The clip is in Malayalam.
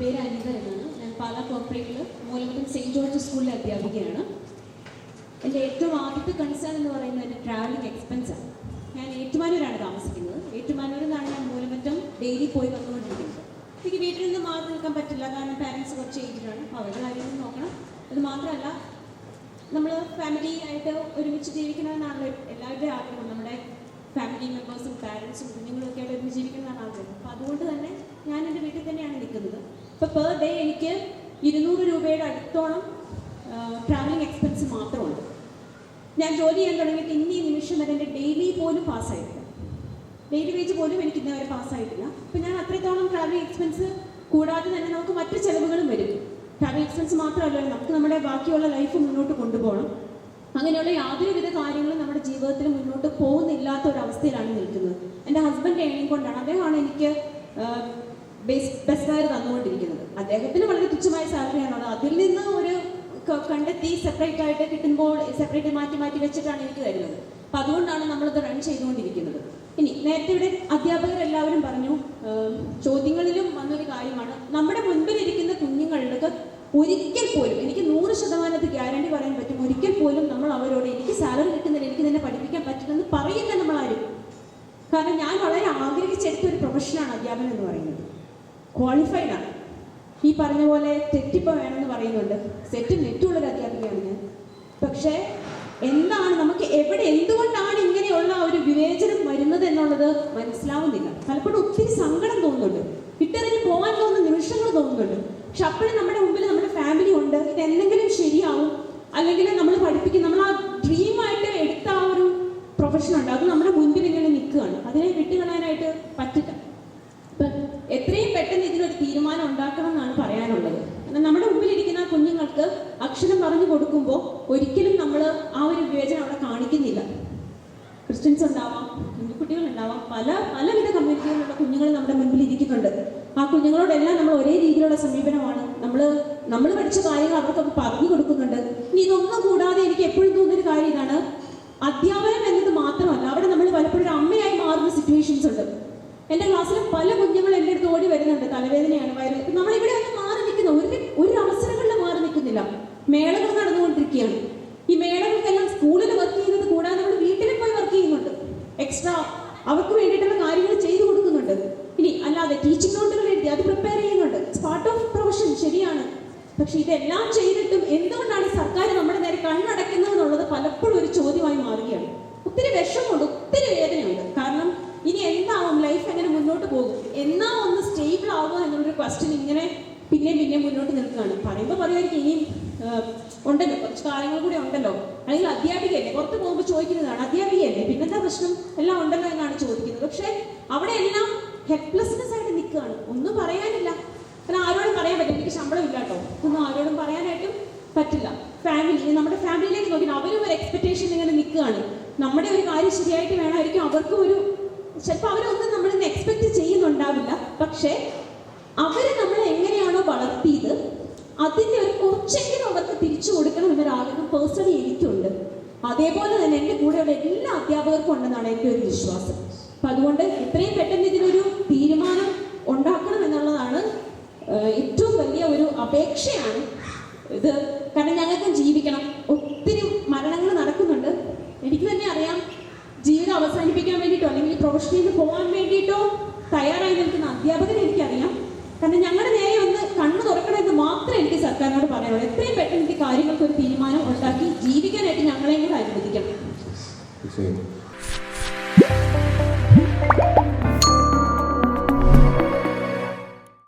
പേര് അനിത എന്നാണ്. ഞാൻ പാലാ കോർപ്പറേറ്റിൽ മൂലമറ്റം സെയിന്റ് ജോർജ് സ്കൂളിലെ അധ്യാപികയാണ്. എന്റെ ഏറ്റവും ആദ്യത്തെ കൺസേൺ എന്ന് പറയുന്നത് എന്റെ ട്രാവലിംഗ് എക്സ്പെൻസാണ് ഞാൻ ഏറ്റുമാനൂരാണ് താമസിക്കുന്നത്. ഏറ്റുമാനൂരിൽ നിന്നാണ് ഞാൻ മൂലമറ്റം ഡെയിലി പോയി വന്നുകൊണ്ടിരിക്കുന്നത്. എനിക്ക് വീട്ടിൽ നിന്ന് മാറി നിൽക്കാൻ പറ്റില്ല. കാരണം പാരൻസ് കുറച്ച് ഏജിലാണ് അപ്പോൾ അവരുടെ കാര്യങ്ങൾ നോക്കണം. അത് മാത്രമല്ല നമ്മൾ ഫാമിലി ആയിട്ട് ഒരുമിച്ച് ജീവിക്കണമെന്നാണല്ലോ എല്ലാവരുടെയും ആഗ്രഹം. നമ്മുടെ ഫാമിലി മെമ്പേഴ്സും പാരൻസും കുഞ്ഞുങ്ങളും ഒക്കെ ആയിട്ട് ഒരുമിച്ച് ജീവിക്കണമെന്നാണ് ആഗ്രഹം. അപ്പോൾ അതുകൊണ്ട് തന്നെ ഞാൻ എന്റെ വീട്ടിൽ തന്നെയാണ് നിൽക്കുന്നത്. ഇപ്പോൾ പെർ ഡേ എനിക്ക് ഇരുന്നൂറ് രൂപയുടെ അടുത്തോളം ട്രാവലിംഗ് എക്സ്പെൻസ് മാത്രമുണ്ട്. ഞാൻ ജോലി ചെയ്യാൻ തുടങ്ങിയിട്ട് ഇന്ന് നിമിഷം വരെ എന്റെ ഡെയിലി പോലും പാസ്സായിട്ടില്ല ഡെയിലി വേജ് പോലും എനിക്ക് ഇന്നേ വരെ പാസ്സായിട്ടില്ല അപ്പം ഞാൻ അത്രത്തോളം ട്രാവലിംഗ് എക്സ്പെൻസ് കൂടാതെ തന്നെ നമുക്ക് മറ്റ് ചിലവുകളും വരും. ട്രാവലിംഗ് എക്സ്പെൻസ് മാത്രമല്ല നമുക്ക് നമ്മുടെ ബാക്കിയുള്ള ലൈഫ് മുന്നോട്ട് കൊണ്ടുപോകണം. അങ്ങനെയുള്ള യാതൊരുവിധ കാര്യങ്ങളും നമ്മുടെ ജീവിതത്തിൽ മുന്നോട്ട് പോകുന്നില്ലാത്ത ഒരു അവസ്ഥയിലാണ് നിൽക്കുന്നത്. എന്റെ ഹസ്ബൻഡ് ഏണിംഗ് കൊണ്ടാണ്. അദ്ദേഹമാണ് എനിക്ക് ബേസ് തന്നുകൊണ്ടിരിക്കുന്നത് അദ്ദേഹത്തിന് വളരെ തുച്ഛമായ സാലറിയാണുള്ളത് അതിൽ നിന്ന് ഒരു കണ്ടെത്തി സെപ്പറേറ്റ് ആയിട്ട് കിട്ടുമ്പോൾ സെപ്പറേറ്റ് മാറ്റി മാറ്റി വെച്ചിട്ടാണ് എനിക്ക് തരുന്നത്. അപ്പം അതുകൊണ്ടാണ് നമ്മളിത് റൺ ചെയ്തുകൊണ്ടിരിക്കുന്നത്. ഇനി നേരത്തെ ഇവിടെ അധ്യാപകരെല്ലാവരും പറഞ്ഞു ചോദ്യങ്ങളിലും വന്നൊരു കാര്യമാണ്. നമ്മുടെ മുൻപിലിരിക്കുന്ന കുഞ്ഞുങ്ങൾക്ക് ഒരിക്കൽ പോലും എനിക്ക് നൂറ് ശതമാനത്ത് ഗ്യാരണ്ടി പറയാൻ പറ്റും ഒരിക്കൽ പോലും നമ്മൾ അവരോട് എനിക്ക് സാലറി കിട്ടുന്നില്ല എനിക്ക് നിന്നെ പഠിപ്പിക്കാൻ പറ്റില്ലെന്ന് പറയില്ല നമ്മളാരും. കാരണം ഞാൻ വളരെ ആഗ്രഹിച്ചെടുത്ത ഒരു പ്രൊഫഷനാണ് അധ്യാപനം എന്ന് പറയുന്നത്. ക്വാളിഫൈഡ് ആണ്. ഈ പറഞ്ഞ പോലെ തെറ്റിപ്പ വേണമെന്ന് പറയുന്നുണ്ട്. സെറ്റും നെറ്റുള്ള ഒരു അധ്യാപികയാണ് ഞാൻ. പക്ഷേ എന്താണ് നമുക്ക് എവിടെ എന്തുകൊണ്ടാണ് ഇങ്ങനെയുള്ള ഒരു വിവേചനം വരുന്നത് എന്നുള്ളത് മനസ്സിലാവുന്നില്ല. പലപ്പോഴും ഒത്തിരി സങ്കടം തോന്നുന്നുണ്ട്. ഇട്ടെറിഞ്ഞ് പോകാൻ തോന്നുന്ന നിമിഷങ്ങൾ തോന്നുന്നുണ്ട്. പക്ഷെ അപ്പോഴും നമ്മുടെ മുമ്പിൽ നമ്മുടെ ഫാമിലി ഉണ്ട്. ഇത് എന്തെങ്കിലും ശരിയാവും. അല്ലെങ്കിൽ നമ്മൾ പഠിപ്പിക്കും നമ്മൾ ആ ഡ്രീമായിട്ട് എടുത്ത ആ ഒരു പ്രൊഫഷൻ ഉണ്ട് അത് നമ്മുടെ മുൻപിൽ ഇങ്ങനെ നിൽക്കുകയാണ് അതിനെ വിട്ടുകളയാനായിട്ട് പറ്റില്ല ഇപ്പം എത്രയും പെട്ടെന്ന് ഇതിനൊരു ഉണ്ടാക്കണം എന്നാണ് പറയാനുള്ളത് നമ്മുടെ മുമ്പിലിരിക്കുന്ന കുഞ്ഞുങ്ങൾക്ക് അക്ഷരം പറഞ്ഞു കൊടുക്കുമ്പോൾ ഒരിക്കലും നമ്മൾ ആ ഒരു വിവേചനം അവിടെ കാണിക്കുന്നില്ല. ക്രിസ്ത്യൻസ് ഉണ്ടാവാം ഹിന്ദുക്കുട്ടികൾ ഉണ്ടാവാം പല പലവിധ കമ്മ്യൂണിറ്റികളിലുള്ള കുഞ്ഞുങ്ങൾ നമ്മുടെ മുൻപിൽ ഇരിക്കുന്നുണ്ട് ആ കുഞ്ഞുങ്ങളോടെല്ലാം നമ്മൾ ഒരേ രീതിയിലുള്ള സമീപനമാണ്. നമ്മൾ നമ്മൾ പഠിച്ച കാര്യങ്ങൾ അവർക്കൊക്കെ പറഞ്ഞു കൊടുക്കുന്നുണ്ട്. ഇനി ഇതൊന്നും കൂടാതെ എനിക്ക് എപ്പോഴും തോന്നുന്നൊരു കാര്യം ഇതാണ്. അധ്യാപനം എന്നത് മാത്രമല്ല അവിടെ നമ്മൾ പലപ്പോഴും ഒരു അമ്മയായി മാറുന്ന സിറ്റുവേഷൻസ് ഉണ്ട് എന്റെ ക്ലാസ്സിൽ പല കുഞ്ഞുങ്ങളും എന്റെ അടുത്ത് ഓടി വരുന്നുണ്ട് തലവേദനയാണ് വയറ് നമ്മളിവിടെ ഒന്നും മാറി നിൽക്കുന്ന. ഒരു ഒരു അവസരങ്ങളിൽ മാറി നിൽക്കുന്നില്ല. മേളകൾ നടന്നുകൊണ്ടിരിക്കുകയാണ്. ഈ മേളകൾക്കെല്ലാം സ്കൂളിൽ വർക്ക് ചെയ്യുന്നത് കൂടാതെ നമ്മൾ വീട്ടിൽ പോയി വർക്ക് ചെയ്യുന്നുണ്ട്. എക്സ്ട്രാ അവർക്ക് വേണ്ടിയിട്ടുള്ള കാര്യങ്ങൾ ചെയ്തു കൊടുക്കുന്നുണ്ട്. ഇനി അല്ലാതെ ടീച്ചിങ് നോട്ടുകൾ എഴുതി അത് പ്രിപ്പയർ ചെയ്യുന്നുണ്ട്. പാർട്ട് ഓഫ് പ്രൊഫഷൻ ശരിയാണ്. പക്ഷെ ഇതെല്ലാം ചെയ്തിട്ടും എന്തുകൊണ്ടാണ് സർക്കാർ നമ്മുടെ നേരെ കണ്ണടയ്ക്കുന്നത് എന്നുള്ളത് പലപ്പോഴും ഒരു ചോദ്യമായി മാറുകയാണ്. ഒത്തിരി വിഷമമുണ്ട് ഒത്തിരി വേദനയുണ്ട് കാരണം ഇനി എന്താവും ലൈഫ് എങ്ങനെ മുന്നോട്ട് പോകും എന്നാ ഒന്ന് സ്റ്റേബിൾ ആവുക എന്നുള്ളൊരു ക്വസ്റ്റ്യൻ ഇങ്ങനെ പിന്നെ പിന്നെ മുന്നോട്ട് നിൽക്കുകയാണ്. പറയുമ്പോൾ പറയുമായിരിക്കും ഇനിയും ഉണ്ടല്ലോ കുറച്ച് കാര്യങ്ങൾ കൂടി ഉണ്ടല്ലോ. അല്ലെങ്കിൽ അധ്യാപികയല്ലേ പുറത്ത് പോകുമ്പോൾ ചോദിക്കുന്നതാണ് അധ്യാപികയല്ലേ പിന്നെന്താ പ്രശ്നം? എല്ലാം ഉണ്ടല്ലോ എന്നാണ് ചോദിക്കുന്നത്. പക്ഷേ അവിടെ എല്ലാം ഹെൽപ്ലെസ്നെസ് ആയിട്ട് നിൽക്കുകയാണ്. ഒന്നും പറയാനില്ല. കാരണം ആരോടും പറയാൻ പറ്റില്ല. എനിക്ക് ശമ്പളം ഇല്ല കേട്ടോ. ഒന്നും ആരോടും പറയാനായിട്ടും പറ്റില്ല. ഫാമിലി നമ്മുടെ ഫാമിലിയിലേക്ക് നോക്കി അവരും ഒരു എക്സ്പെക്ടേഷൻ ഇങ്ങനെ നിൽക്കുകയാണ്. നമ്മുടെ ഒരു കാര്യം ശരിയായിട്ട് വേണമായിരിക്കും. അവർക്കും ഒരു ചിലപ്പോൾ അവരൊന്നും നമ്മളിന്ന് എക്സ്പെക്ട് ചെയ്യുന്നുണ്ടാവില്ല. പക്ഷേ എങ്ങനെയാണോ വളർത്തിയത് അതിന്റെ ഒരു കുറച്ചെങ്കിലും അവർക്ക് തിരിച്ചു കൊടുക്കണം എന്നൊരു ആഗ്രഹം പേഴ്സണലി എനിക്കുണ്ട്. അതേപോലെ തന്നെ എന്റെ കൂടെയുള്ള എല്ലാ അധ്യാപകർക്കും ഉണ്ടെന്നാണ് എന്റെ ഒരു വിശ്വാസം. അപ്പം അതുകൊണ്ട് എത്രയും പെട്ടെന്ന് ഇതിനൊരു തീരുമാനം ഉണ്ടാക്കണം എന്നുള്ളതാണ് ഏറ്റവും വലിയ ഒരു അപേക്ഷയാണ് ഇത്. കാരണം ഞങ്ങൾക്കും ജീവിക്കണം. ഒത്തിരി മരണങ്ങൾ നടക്കുന്നുണ്ട്. എനിക്ക് തന്നെ അറിയാം ജീവിതം അവസാനിപ്പിക്കാൻ വേണ്ടിയിട്ടോ അല്ലെങ്കിൽ പ്രൊഫഷനിൽ പോകാൻ വേണ്ടിയിട്ടോ തയ്യാറായി നിൽക്കുന്ന അധ്യാപകരെ എനിക്കറിയാം കാരണം ഞങ്ങളുടെ നേരെ ഒന്ന് കണ്ണു തുറക്കണമെന്ന് മാത്രമേ എനിക്ക് സർക്കാരിനോട് പറയാനുള്ളൂ എത്രയും പെട്ടെന്ന് കാര്യങ്ങൾക്ക് ഒരു തീരുമാനം ഉണ്ടാക്കി ജീവിക്കാനായിട്ട് ഞങ്ങളെയും കൂടെ അനുവദിക്കണം?